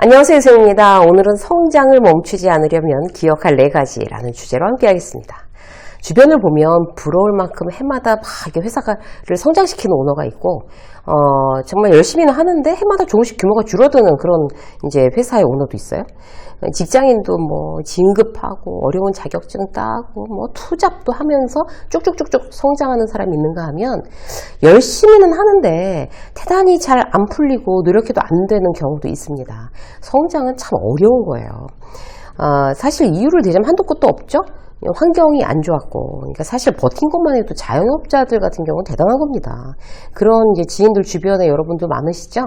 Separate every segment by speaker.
Speaker 1: 안녕하세요, 세입니다 오늘은 성장을 멈추지 않으려면 기억할 네 가지라는 주제로 함께 하겠습니다. 주변을 보면 부러울 만큼 해마다 막 회사를 성장시키는 오너가 있고, 어, 정말 열심히는 하는데 해마다 조금씩 규모가 줄어드는 그런 이제 회사의 오너도 있어요. 직장인도 뭐 진급하고 어려운 자격증 따고 뭐 투잡도 하면서 쭉쭉쭉쭉 성장하는 사람이 있는가 하면 열심히는 하는데 대단히 잘 안 풀리고 노력해도 안 되는 경우도 있습니다. 성장은 참 어려운 거예요. 어, 사실 이유를 대자면 한도 끝도 없죠. 환경이 안 좋았고, 그러니까 사실 버틴 것만 해도 자영업자들 같은 경우는 대단한 겁니다. 그런 이제 지인들 주변에 여러분도 많으시죠?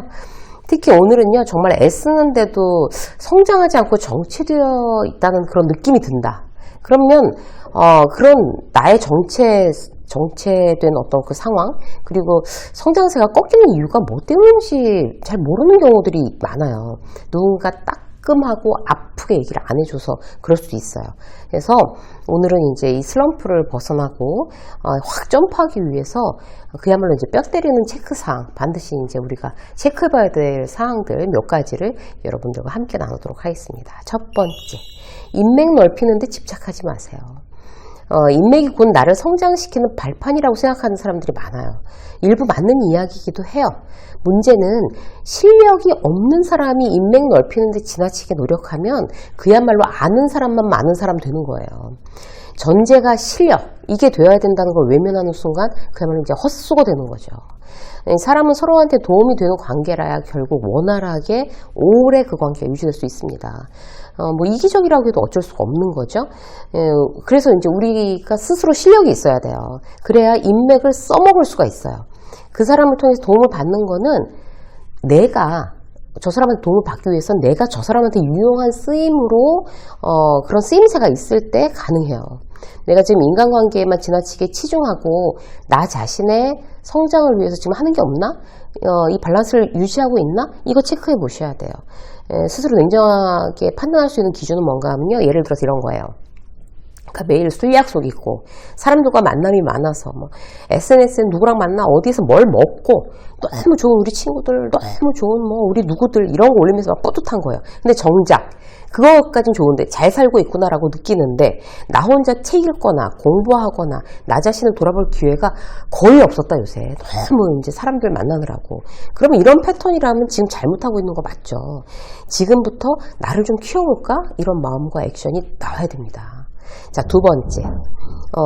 Speaker 1: 특히 오늘은요, 정말 애쓰는데도 성장하지 않고 정체되어 있다는 그런 느낌이 든다. 그러면, 어, 그런 나의 정체, 정체된 어떤 그 상황, 그리고 성장세가 꺾이는 이유가 뭐 때문인지 잘 모르는 경우들이 많아요. 누군가 딱 따끔하고 아프게 얘기를 안 해줘서 그럴 수도 있어요. 그래서 오늘은 이제 이 슬럼프를 벗어나고 어, 확 점프하기 위해서 그야말로 이제 뼈 때리는 체크 사항 반드시 이제 우리가 체크해봐야 될 사항들 몇 가지를 여러분들과 함께 나누도록 하겠습니다. 첫 번째, 인맥 넓히는데 집착하지 마세요. 어, 인맥이 곧 나를 성장시키는 발판이라고 생각하는 사람들이 많아요. 일부 맞는 이야기이기도 해요. 문제는 실력이 없는 사람이 인맥 넓히는데 지나치게 노력하면 그야말로 아는 사람만 많은 사람 되는 거예요. 전제가 실력, 이게 되어야 된다는 걸 외면하는 순간 그야말로 이제 헛수고 되는 거죠. 사람은 서로한테 도움이 되는 관계라야 결국 원활하게 오래 그 관계가 유지될 수 있습니다. 어, 뭐 이기적이라고 해도 어쩔 수가 없는 거죠. 예, 그래서 이제 우리가 스스로 실력이 있어야 돼요. 그래야 인맥을 써먹을 수가 있어요. 그 사람을 통해서 도움을 받는 거는 내가 저 사람한테 도움을 받기 위해서 내가 저 사람한테 유용한 쓰임으로 어, 그런 쓰임새가 있을 때 가능해요. 내가 지금 인간관계에만 지나치게 치중하고 나 자신의 성장을 위해서 지금 하는 게 없나? 어, 이 밸런스를 유지하고 있나? 이거 체크해 보셔야 돼요. 에, 스스로 냉정하게 판단할 수 있는 기준은 뭔가 하면요. 예를 들어서 이런 거예요. 그러니까 매일 술 약속 있고 사람들과 만남이 많아서 뭐 SNS에 누구랑 만나 어디서 뭘 먹고 너무 좋은 우리 친구들 너무 좋은 뭐 우리 누구들 이런 거 올리면서 막 뿌듯한 거예요. 근데 정작 그것까진 좋은데 잘 살고 있구나라고 느끼는데 나 혼자 책 읽거나 공부하거나 나 자신을 돌아볼 기회가 거의 없었다 요새. 너무 이제 사람들 만나느라고. 그러면 이런 패턴이라면 지금 잘못하고 있는 거 맞죠. 지금부터 나를 좀 키워볼까? 이런 마음과 액션이 나와야 됩니다 자, 두 번째. 어,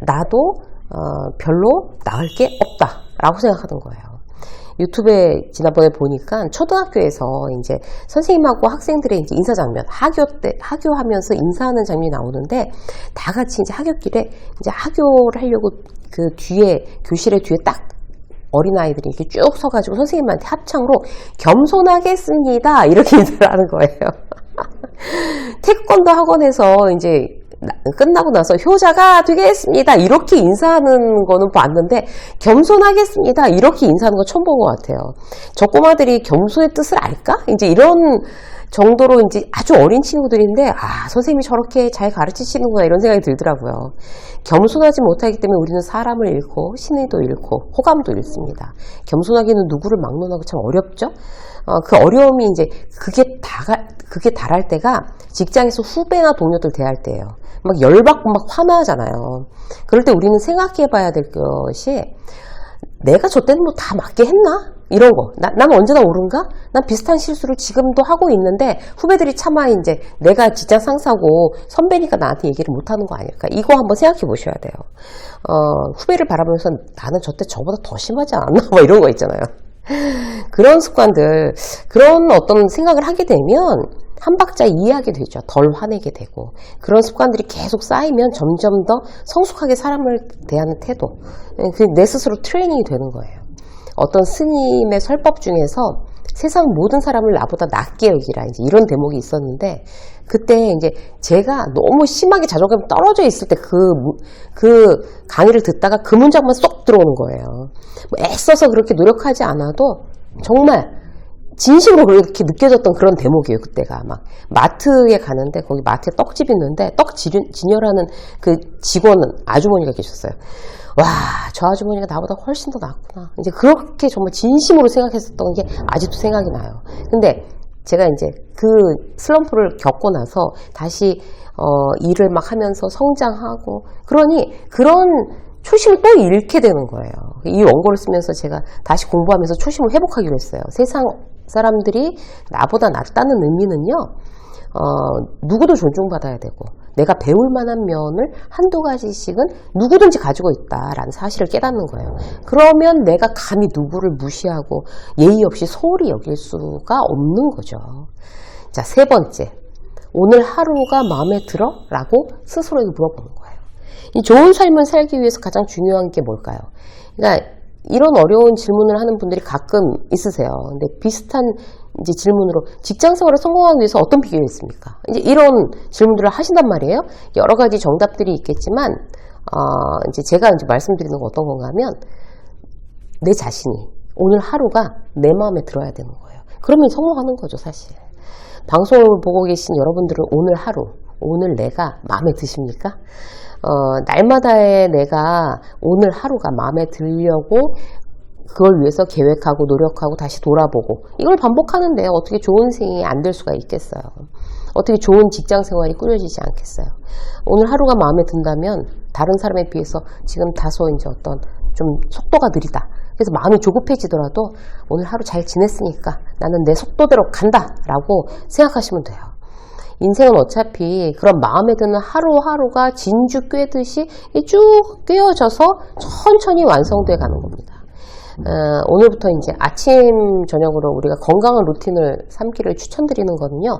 Speaker 1: 나도 어, 별로 나을 게 없다. 라고 생각하는 거예요. 유튜브에 지난번에 보니까 초등학교에서 이제 선생님하고 학생들의 이제 인사 장면, 학교 때, 학교하면서 인사하는 장면이 나오는데 다 같이 이제 학교길에 이제 학교를 하려고 그 뒤에, 교실의 뒤에 딱 어린아이들이 이렇게 쭉 서가지고 선생님한테 합창으로 겸손하겠습니다. 이렇게 인사를 하는 거예요. 태권도 학원에서 이제 끝나고 나서 효자가 되겠습니다. 이렇게 인사하는 거는 봤는데 겸손하겠습니다. 이렇게 인사하는 거 처음 본 것 같아요. 저 꼬마들이 겸손의 뜻을 알까? 이제 이런 정도로 이제 아주 어린 친구들인데 아 선생님이 저렇게 잘 가르치시는구나 이런 생각이 들더라고요. 겸손하지 못하기 때문에 우리는 사람을 잃고 신의도 잃고 호감도 잃습니다. 겸손하기는 누구를 막론하고 참 어렵죠. 어, 그 어려움이 이제 그게 다 그게 달할 때가 직장에서 후배나 동료들 대할 때예요. 막 열받고 막 화나잖아요. 그럴 때 우리는 생각해 봐야 될 것이 내가 저 때는 뭐 다 맞게 했나? 이런 거. 나, 난 언제나 옳은가? 난 비슷한 실수를 지금도 하고 있는데 후배들이 차마 이제 내가 직장 상사고 선배니까 나한테 얘기를 못 하는 거 아닐까? 이거 한번 생각해 보셔야 돼요. 어, 후배를 바라보면서 나는 저 때 저보다 더 심하지 않았나? 뭐 이런 거 있잖아요. 그런 습관들, 그런 어떤 생각을 하게 되면 한 박자 이해하게 되죠. 덜 화내게 되고. 그런 습관들이 계속 쌓이면 점점 더 성숙하게 사람을 대하는 태도. 예, 내 스스로 트레이닝이 되는 거예요. 어떤 스님의 설법 중에서 세상 모든 사람을 나보다 낫게 여기라 이제 이런 대목이 있었는데 그때 이제 제가 너무 심하게 자존감이 떨어져 있을 때 그그 강의를 듣다가 그 문장만 쏙 들어오는 거예요. 뭐 애써서 그렇게 노력하지 않아도 정말 진심으로 그렇게 느껴졌던 그런 대목이에요, 그때가. 막, 마트에 가는데, 거기 마트에 떡집 있는데, 떡 진열하는 그 직원은 아주머니가 계셨어요. 와, 저 아주머니가 나보다 훨씬 더 낫구나. 이제 그렇게 정말 진심으로 생각했었던 게 아직도 생각이 나요. 근데 제가 이제 그 슬럼프를 겪고 나서 다시 어, 일을 막 하면서 성장하고 그러니 그런 초심을 또 잃게 되는 거예요. 이 원고를 쓰면서 제가 다시 공부하면서 초심을 회복하기로 했어요. 세상 사람들이 나보다 낫다는 의미는요. 어, 누구도 존중받아야 되고 내가 배울 만한 면을 한두 가지씩은 누구든지 가지고 있다라는 사실을 깨닫는 거예요. 그러면 내가 감히 누구를 무시하고 예의 없이 소홀히 여길 수가 없는 거죠. 자, 세 번째. 오늘 하루가 마음에 들어? 라고 스스로에게 물어보는 거예요. 이 좋은 삶을 살기 위해서 가장 중요한 게 뭘까요? 그러니까 이런 어려운 질문을 하는 분들이 가끔 있으세요. 근데 비슷한 이제 질문으로 직장 생활을 성공하기 위해서 어떤 비결이 있습니까? 이제 이런 질문들을 하신단 말이에요. 여러 가지 정답들이 있겠지만, 어, 이제 제가 이제 말씀드리는 건 어떤 건가 하면, 내 자신이 오늘 하루가 내 마음에 들어야 되는 거예요. 그러면 성공하는 거죠, 사실. 방송을 보고 계신 여러분들은 오늘 하루, 오늘 내가 마음에 드십니까? 어, 날마다의 내가 오늘 하루가 마음에 들려고 그걸 위해서 계획하고 노력하고 다시 돌아보고 이걸 반복하는데 어떻게 좋은 생이 안 될 수가 있겠어요. 어떻게 좋은 직장 생활이 꾸려지지 않겠어요. 오늘 하루가 마음에 든다면 다른 사람에 비해서 지금 다소 이제 어떤 좀 속도가 느리다. 그래서 마음이 조급해지더라도 오늘 하루 잘 지냈으니까 나는 내 속도대로 간다라고 생각하시면 돼요. 인생은 어차피 그런 마음에 드는 하루하루가 진주 꿰듯이 쭉 꿰어져서 천천히 완성돼 가는 겁니다. 어, 오늘부터 이제 아침, 저녁으로 우리가 건강한 루틴을 삼기를 추천드리는 거는요.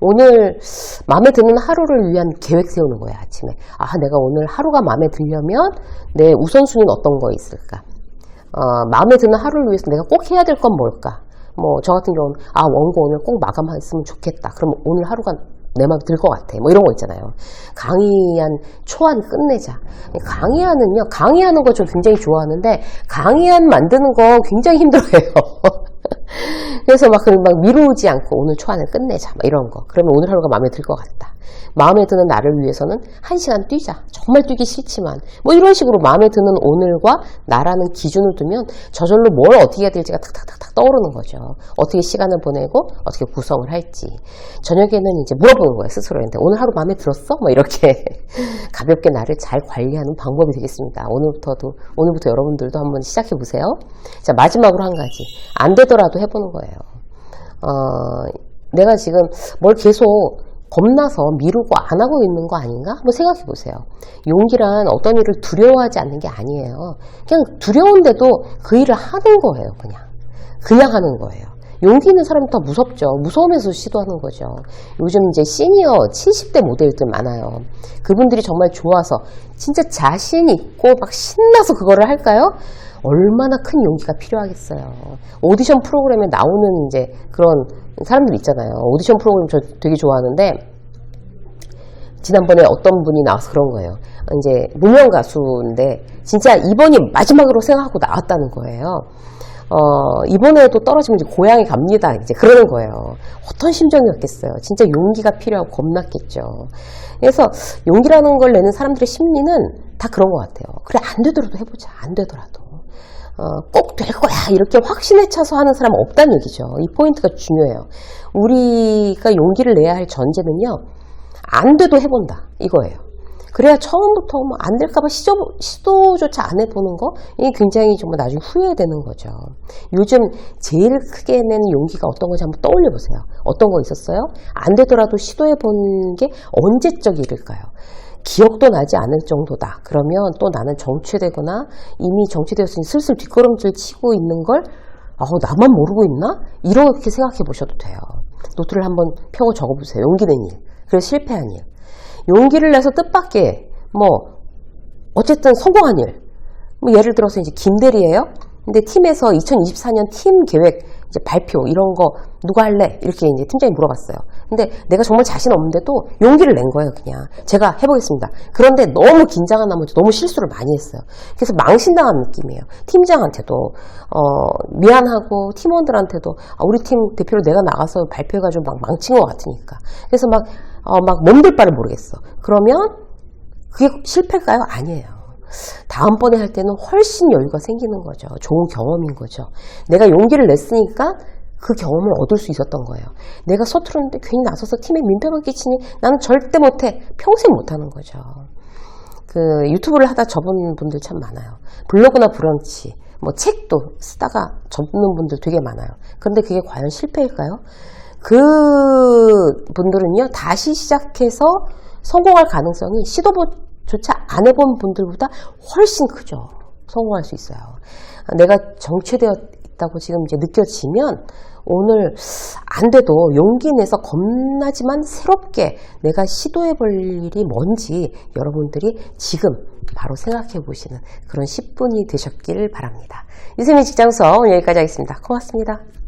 Speaker 1: 오늘 마음에 드는 하루를 위한 계획 세우는 거예요, 아침에. 아, 내가 오늘 하루가 마음에 들려면 내 우선순위는 어떤 거 있을까? 어, 마음에 드는 하루를 위해서 내가 꼭 해야 될 건 뭘까? 뭐, 저 같은 경우는, 아, 원고 오늘 꼭 마감했으면 좋겠다. 그러면 오늘 하루가 내 마음에 들 것 같아. 뭐 이런 거 있잖아요. 강의한 초안 끝내자. 강의하는요, 강의하는 거 좀 굉장히 좋아하는데, 강의안 만드는 거 굉장히 힘들어요. 그래서 막, 그막 미루지 않고 오늘 초안을 끝내자. 막 이런 거. 그러면 오늘 하루가 마음에 들 것 같다. 마음에 드는 나를 위해서는 한 시간 뛰자. 정말 뛰기 싫지만. 뭐 이런 식으로 마음에 드는 오늘과 나라는 기준을 두면 저절로 뭘 어떻게 해야 될지가 탁탁탁탁 떠오르는 거죠. 어떻게 시간을 보내고 어떻게 구성을 할지. 저녁에는 이제 물어보는 거예요. 스스로한테. 오늘 하루 마음에 들었어? 뭐 이렇게 가볍게 나를 잘 관리하는 방법이 되겠습니다. 오늘부터도, 오늘부터 여러분들도 한번 시작해 보세요. 자, 마지막으로 한 가지. 안 되더라도 해보는 거예요. 어, 내가 지금 뭘 계속 겁나서 미루고 안 하고 있는 거 아닌가? 한번 생각해 보세요. 용기란 어떤 일을 두려워하지 않는 게 아니에요. 그냥 두려운데도 그 일을 하는 거예요, 그냥. 그냥 하는 거예요. 용기 있는 사람이 더 무섭죠. 무서우면서 시도하는 거죠. 요즘 이제 시니어 70대 모델들 많아요. 그분들이 정말 좋아서 진짜 자신 있고 막 신나서 그거를 할까요? 얼마나 큰 용기가 필요하겠어요. 오디션 프로그램에 나오는 이제 그런 사람들 있잖아요. 오디션 프로그램 저 되게 좋아하는데 지난번에 어떤 분이 나와서 그런 거예요. 이제 무명 가수인데 진짜 이번이 마지막으로 생각하고 나왔다는 거예요. 어, 이번에도 떨어지면 이제 고향에 갑니다. 이제 그러는 거예요. 어떤 심정이었겠어요. 진짜 용기가 필요하고 겁났겠죠. 그래서 용기라는 걸 내는 사람들의 심리는 다 그런 것 같아요. 그래, 안 되더라도 해보자. 안 되더라도. 어, 꼭될 거야. 이렇게 확신에 차서 하는 사람은 없다는 얘기죠. 이 포인트가 중요해요. 우리가 용기를 내야 할 전제는요. 안 돼도 해본다. 이거예요. 그래야 처음부터 뭐 안 될까봐 시도, 시도 조차 안 해보는 거, 이게 굉장히 정말 나중에 후회되는 거죠. 요즘 제일 크게 내는 용기가 어떤 건지 한번 떠올려 보세요. 어떤 거 있었어요? 안 되더라도 시도해보는 게 언제적 일일까요? 기억도 나지 않을 정도다. 그러면 또 나는 정체되거나 이미 정체되었으니 슬슬 뒷걸음질 치고 있는 걸, 아, 나만 모르고 있나? 이렇게 생각해 보셔도 돼요. 노트를 한번 펴고 적어 보세요. 용기 낸 일. 그래서 실패한 일. 용기를 내서 뜻밖의 뭐 어쨌든 성공한 일. 뭐 예를 들어서 이제 김대리예요. 근데 팀에서 2024년 팀 계획 이제 발표 이런 거 누가 할래? 이렇게 이제 팀장이 물어봤어요. 근데 내가 정말 자신 없는데도 용기를 낸 거예요, 그냥. 제가 해보겠습니다. 그런데 너무 긴장한 나머지 너무 실수를 많이 했어요. 그래서 망신당한 느낌이에요. 팀장한테도, 어, 미안하고 팀원들한테도, 아, 우리 팀 대표로 내가 나가서 발표해가지고 막 망친 것 같으니까. 그래서 막, 어, 막 몸둘 바를 모르겠어. 그러면 그게 실패일까요? 아니에요. 다음번에 할 때는 훨씬 여유가 생기는 거죠. 좋은 경험인 거죠. 내가 용기를 냈으니까 그 경험을 얻을 수 있었던 거예요. 내가 서투르는데 괜히 나서서 팀에 민폐만 끼치니 나는 절대 못해. 평생 못하는 거죠. 그 유튜브를 하다 접은 분들 참 많아요. 블로그나 브런치, 뭐 책도 쓰다가 접는 분들 되게 많아요. 그런데 그게 과연 실패일까요? 그 분들은요, 다시 시작해서 성공할 가능성이 시도 조차 안 해본 분들보다 훨씬 크죠. 성공할 수 있어요. 내가 정체되어 있다고 지금 이제 느껴지면 오늘 안 돼도 용기 내서 겁나지만 새롭게 내가 시도해 볼 일이 뭔지 여러분들이 지금 바로 생각해 보시는 그런 10분이 되셨길 바랍니다. 유세민 직장서 여기까지 하겠습니다. 고맙습니다.